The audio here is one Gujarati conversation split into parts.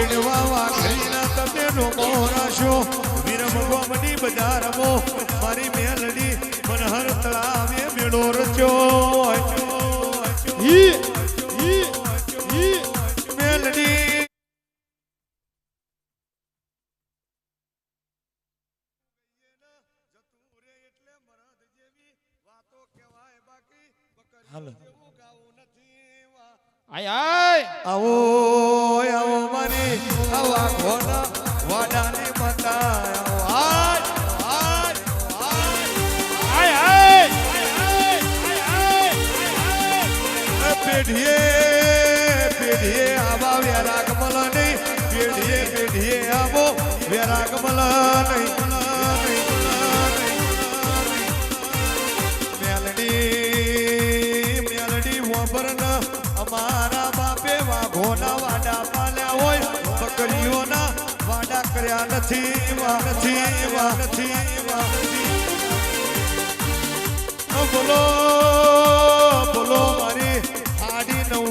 આ ભીડવા તમે રોમો રાશો વીરમ ગોમની બજારમો મારી મેલડી મનહર તળાવે મેળો રચ્યો. મેલડી. હાલો. આય આય. આવો. પેઢીએ પેઢીએ આવા વેરાગ મલ નહીં. પેઢીએ પેઢીએ આવો વેરાગ મલ નહીં. મેલડી મેલડી વોબરન અમારા બાપે વાઘોના વાડા પાલ્યા હોય. બકરીઓના વાડા કર્યા નથી વા નથી વા નથી વા ઓ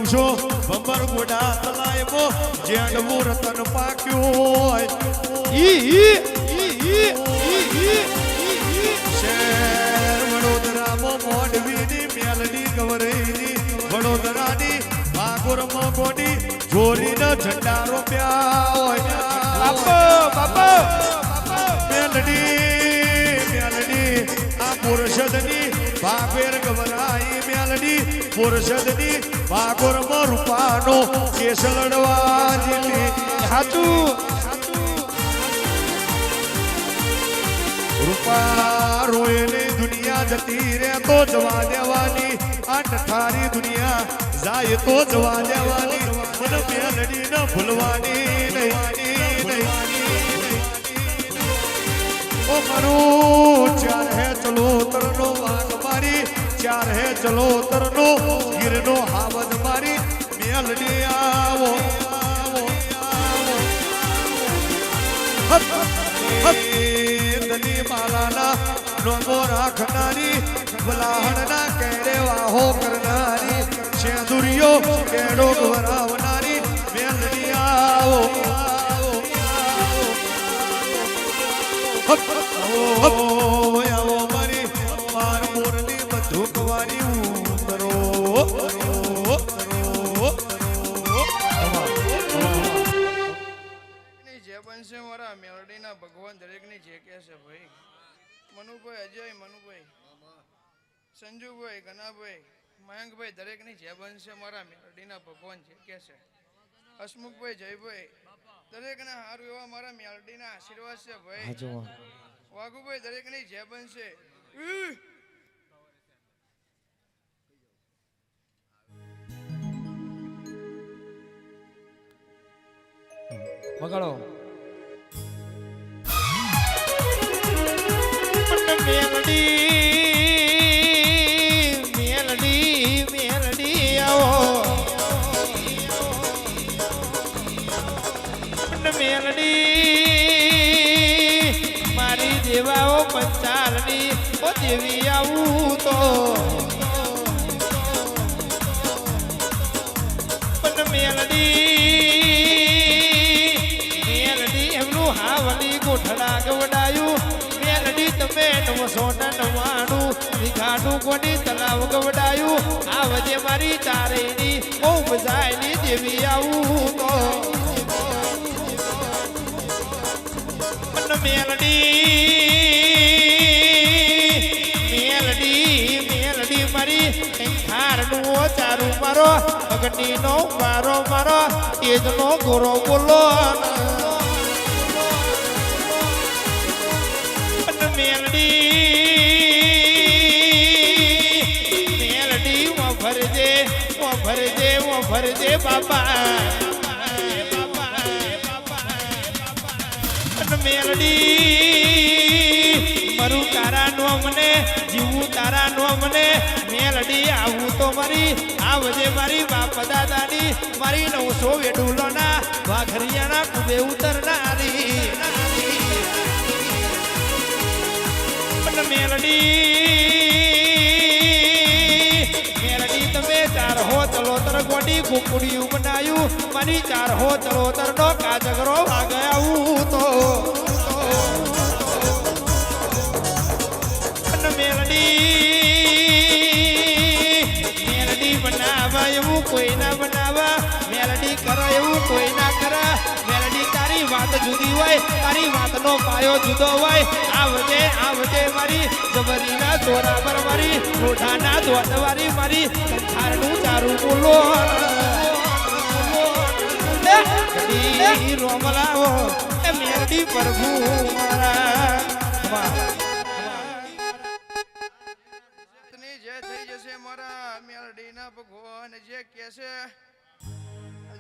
નવસો ભંબર ગોડા તલાયમો જેડવું રતન પાક્યું હોય. ઈ ઈ ઈ ઈ ઈ ઈ ઈ શહેર વડોદરામાં મોઢવીની મેલડી ગવરઈની. વડોદરાની ભાગોરમાં ગોડી જોરીને ઝંડા રોપ્યા હોય. બાપો બાપો. મેલડી મેલડી આ પુરુષદની ભાગવેર ગવરાઈ મેલડી, પુરુષદની ભાગોરમાં રૂપાનો કેસ લડવા જેલી હાચું. રૂપા રોયેલી દુનિયા જતી રે તો જવા દેવાની. આ નઠારી દુનિયા જાય તો જવા દેવાની. મન મેલડી ન ભૂલવાની, નહીં. ઓ મારું ચાર હે ચલો તરનો વાઘ મારી, ચાર હે ચલોતરનો ગીરનો હાવજ મારી. મેલડી આવો આવો માલાના નોમો રાખનારી બલાહણના કેડે વાહો કરનારી. શેદુરીઓ કેડો ગવરાવનારી મેલડી આવો આવો મારી બનશે મારા મેલડીના ભગવાન દરેકની જે છે ભાઈ. મનુભાઈ, અજય મનુભાઈ, સંજુભાઈ, ગનાભાઈ, મયંકભાઈ દરેકની જે બનશે મારા મેલડીના ભગવાન જે કે છે. હસમુખભાઈ, જયભાઈ દરેકને હારું એવા મારા મેલડીના આશીર્વાદ છે ભાઈ. વાઘુભાઈ દરેકની જે બનશે. છે વગાડો. મેલડી દેવી આવું તો. તમે નવસો ને નવાણું, વિઘાનું કોની તલાવ ગવડાયું. આવજે મારી તારેની બહુ બધાયની જેવી આવું તો. મેલડી ખારનું મારો મારો, અગ્નિનો મારો મારો, તેજનો ગોરો બોલો મેલડી મેલડી ઓ ભરજે ઓ ભરજે ઓ ભરજે બાપા મેલડી, મારું તારા નો મને જીવું તારા નો મને મેલડી આવું તો મારી, આવજે મારી બાપ દાદાની, મારી નવસો વેડુલોના, વાઘરિયાના કુબે ઉતરનારી. મેલડી મેલડી બનાયું, મારી ચાર હો ચરોતર નો કાજગરો વાગયાવું તો. એવું કોઈ ના બનાવા? મેલડી કરે એવું કોઈ ના કરે? મેલડી તારી વાત જુદી હોય, તારી વાતનો પાયો જુદો હોય. આવજે આવજે મારી જબરીના ચોરા પર મારી લોઢાના દોડવારી મારી, કંઠારનું ચારું બોલો. રોમલાઓ મેલડી પ્રભુ મારા. જશે મારા મેલડીના ભગવાન જે કહેશે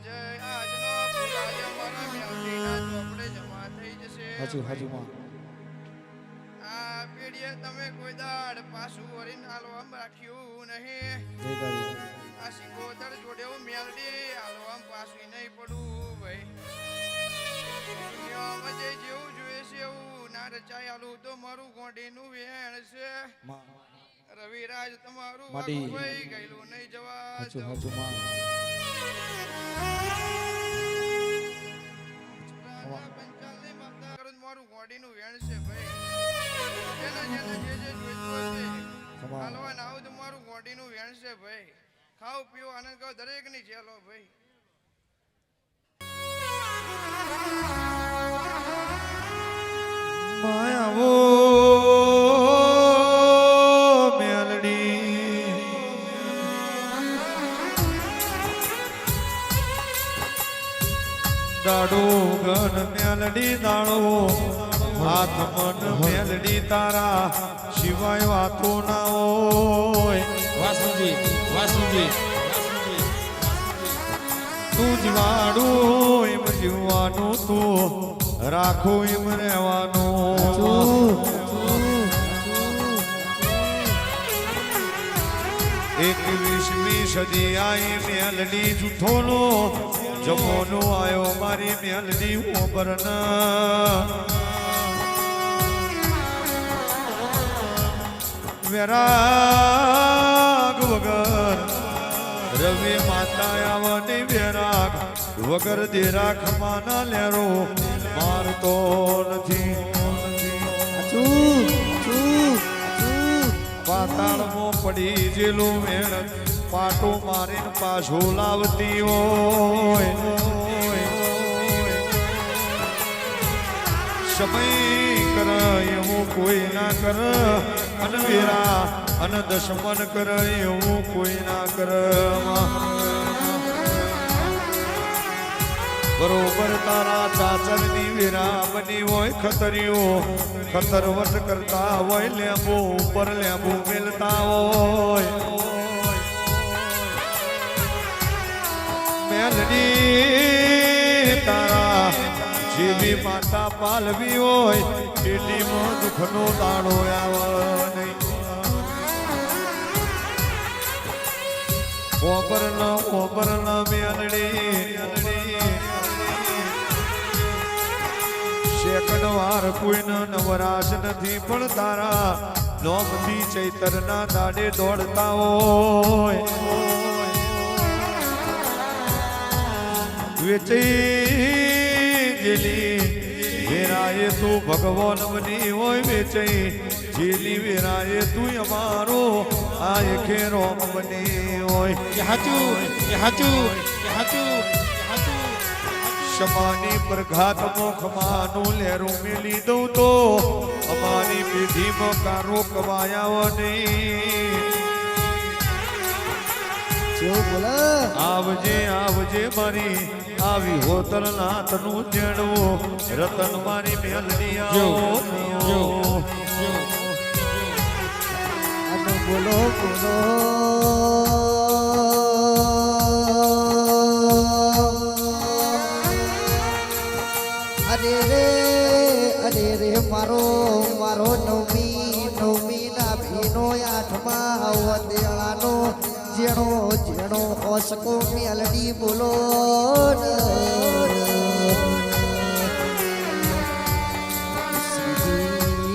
જય આજનો પુરાય મારા મેલડીના ચોપડે જમા થઈ જશે. હાજી હાજી માં આ પેઢીએ તમે કોઈ દાડ પાછું વળીને હાલવામ રાખ્યું નહીં. ગાડી આ સિંગોતર જોડેવું મેલડી હાલવામ પાછું નહીં પડું ભાઈ. જેવું જોઈએ છે એવું. ના રચાય હાલું તો મારું ગોંડીનું વેણ છે. રવિરાજ તમારું માડી. ગયેલું નહીં જવા હાજુ હજુ માં. મારું ગોડીનું વેણ છે ભાઈ. જેને જેને જે જે જોઈતું હશે ખમા આવું તો મારું ગોંડીનું વેણ છે ભાઈ. ખાવ પીવો આનંદ કરો દરેકની જેલો ભાઈ. મેલડી દાણો હાથ મન મેલડી તારા સિવાય વાતો ના હોય. વાસુજી વાસુજી. તું જીવાડું એમ જીવવાનું તું રાખો એમ રહેવાનું. એકવીસમી સદી આઈ મેલડી જૂઠોનો જમોનો આયો મારી મેલની ઓબરના વેરાગ વગર રવિ માતા આવને વેરાગ વગર દેરાખ માના લેરો મારતો નથી. પાતાળમાં પડી જેલું વેણ પાટો મારીને પાછો લાવતી હોય. સમય કર એવું કોઈ ના કર. અનવેરા અન દશમન કર એવું કોઈ ના કર. બરોબર તારા ચાચરની વેરા બની હોય ખતરીઓ. ખતરવટ કરતા હોય, લેબો ઉપર લેબો મેલતા હોય. મેલડી તારા, જેવી માતા પાલવી હોય પેટીમાં દુઃખનો દાડો આવે ન ઓબર ન મેલડી સેકન્ડ વાર કોઈનો નવરાશ નથી, પણ તારા નોમથી ચૈતરના દાડે દોડતા હોય. વેચઈ જેલી વેરાએ તું ભગવાન બની હોય વેચઈ જેલી વેરાએ તું અમારો આ એકે રોમ બની હોય હાચુ હાચુ હાચુ સમાની પ્રઘાત મોખમાનું લેરું મેલી દઉં તો અમારી પેઢીમાં કારો કવાયા નહીં આવજે આવજે મારી આવી હોતર નાથનું જેણવું રતન મારી મેલની આવો બોલો બોલો. અરે રે અરે રે મારો મારો નવમી નવમી ના ભીનો આઠમા વદેળાનો જેણો જેણો ઓસકો મેલડી બોલો ને.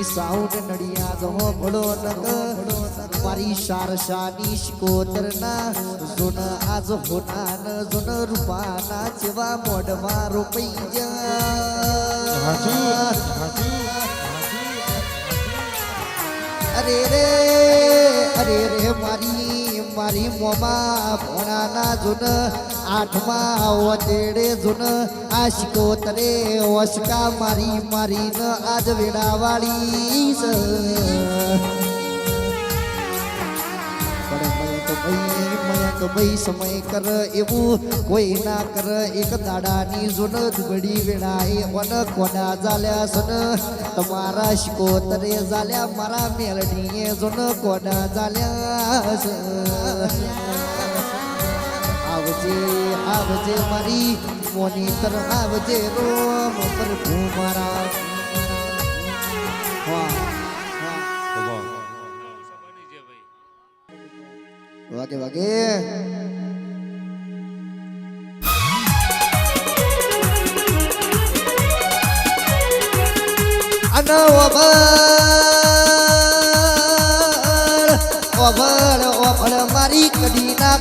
સાઉન્ડ નડિયા ગમો ભળો નગ મારી શારશાની શિકોતરના જોન આજ હોના ન જુન રૂપાના જેવા મોઢમાં રોપાઈ અરે રે અરે રે મારી મારી મોમાં ભોણાના જુન આઠમાં વતેડે જુન આ શિકોતરે વસકા મારી મારી ન આજ વેડાવાળી ભાઈ સમય કર એવું, કોઈ ના કર, એક દાડાની જુન દુબડી વેળાએ વન કોડા જાલ્યા સન, તમારા શિકોતરે જાલ્યા મારા મેલડીએ જોન કોડા જાલ્યા છે આવજે આવજે મારી મોનીતર આવજે રોમ ભૂ મારા. વાહ. વાગે વાગે.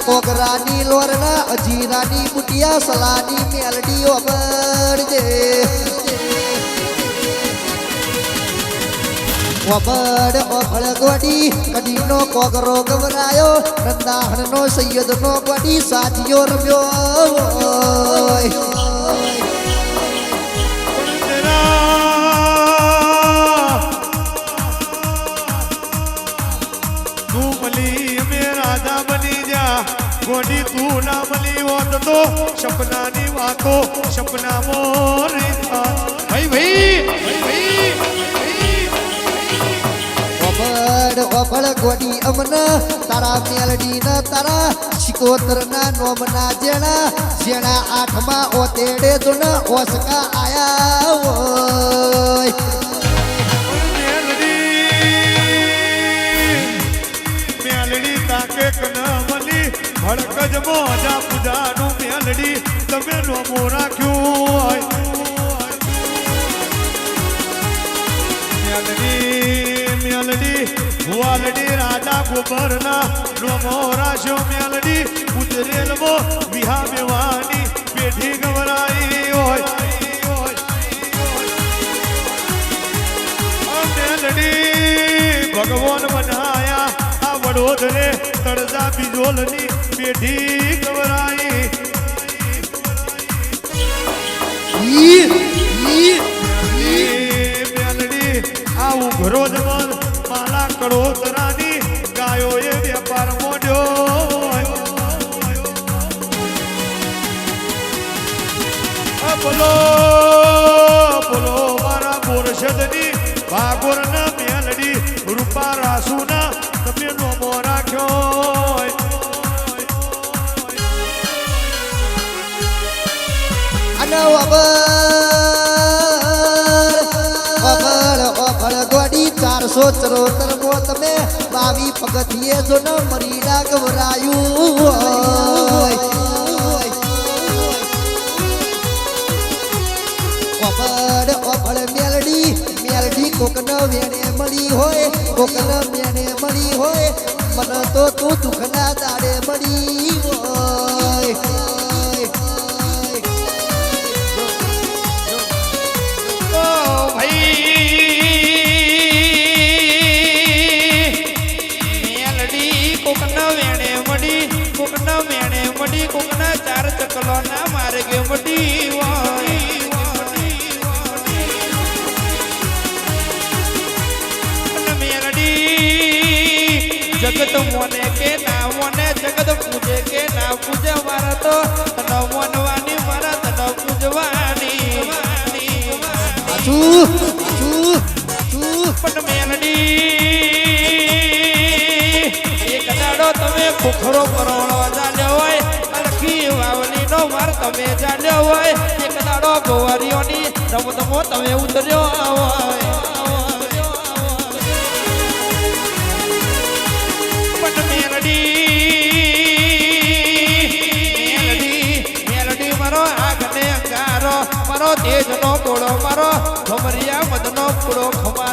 કોગરાની લોરના અજીરાની બુટિયા સલાની મેલડી ઓભળ જે ઓભળ ઓફળ ગોડી કડીનો કોગરો ગવરાયો રંદાહણનો સૈયદનો ગોડી સાજીયો રમ્યો ગોડી તું ના મળી હોત તો સપનાની વાતો સપનામાં ભાઈ ભાઈ ભાઈ ભાઈ. ઓબળ ઓબળ ગોડી અમના, તારા મેલડી ન તારા શિકોતર ના નોમના જેણા જેણા આઠમાં ઓતેડે જો ન ઓસકા આયા હોય. ભડકજ મોજા પૂજાનું મેલડી મેલડી મેલડી, વાલડી રાજા ગોબરના નોમો રાખ્યો મેલડી ઉતરેલમો વિહા મેવાની પેઢી ગવરાઈ હોય મેલડી ભગવાન બનાયા, આ વડોદરે તળજા બિજોલની પેઢી ગવરાઈ. મેલડી આ ઉઘરો જમન માલા કડોતરાની ગાયો એ વેપાર મોડ્યો બોલો બોલો મારા બોરસદની ભાગોર ગોડી ચારસો ચરોતર મો તમે, બાવી પગથિયે જો ન મરીડા ગવરાયું હોય. ઓફળ ઓબળ મેલડી મેલડી કોકન વેણે મળી હોય કોકન વેણે મળી હોય, મન તો તું દુખના દાડે મળી હોય. ભાઈ ચકલો ના માર્ગે મેલડી જગત મોને કે ના મોને જગત પૂજે કે ના પૂજે મારા તો તન મોનવાની મારા તન પૂજવાની. પણ મેલડી એક દાડો તમે ખોખરો અલખી વાવલી તમે જાણ્યો હોય, એક દાડો ગોવારીઓની તમ તમો ઉતર્યો હોય. મારો તેજનો ગોળો મારો ખમરિયા મદનો પૂરો ખમાતના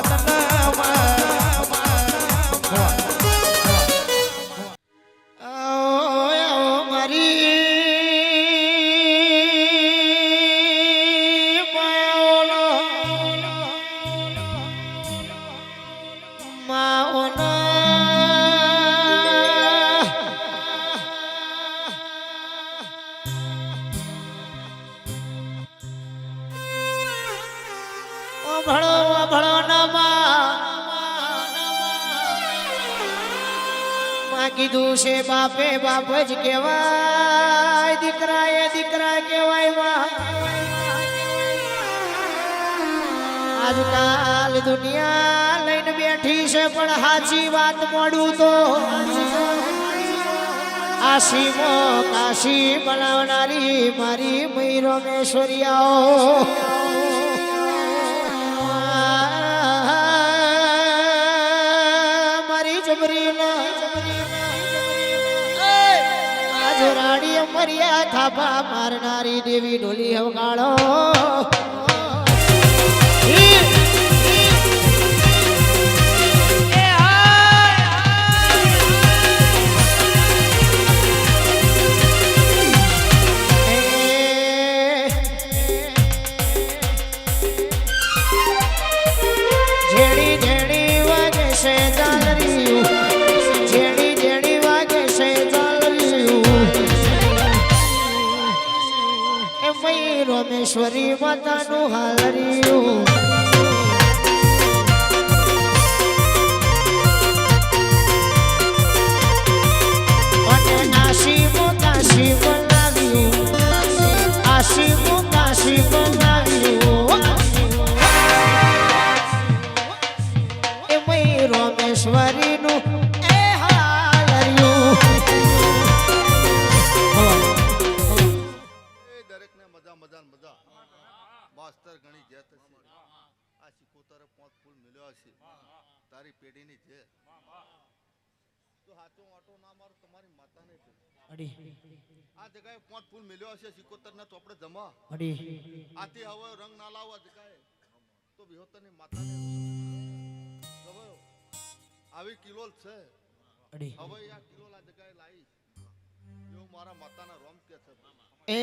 ભણો ભણો માં કીધું છે, બાપે, બાપ જ કેવાય દીકરા એ દીકરા કેવાયમાં આજકાલ દુનિયા લઈને બેઠી છે, પણ હાચી વાત મળું તો. આશીમો કાશી બનાવનારી મારી મૈરોમેશ્વરિયાઓ મરિયા થાપા મારનારી દેવી ઢોલી હવગાળો. રોમેશ્વરી માતાનું હાલરિયું. મજા મજા મજા. માસ્તર ઘણી જેત છે. આ સિકોતરે પાંચ ફૂલ મળ્યો છે. તારી પેઢીની જે તો હાચો આટો ના મારો તમારી માતાને છે. આ જગાએ પાંચ ફૂલ મળ્યો હશે સિકોતર ને ચોપડે જમા. આથી હવે રંગ ના લાવો આ જગાએ તો વિહોતરની માતાને ખબર આવી કિલોલ છે. હવે આ કિલોલ આ જગાએ લાવી. એવું મારા માતાના રોમ કે છે. એ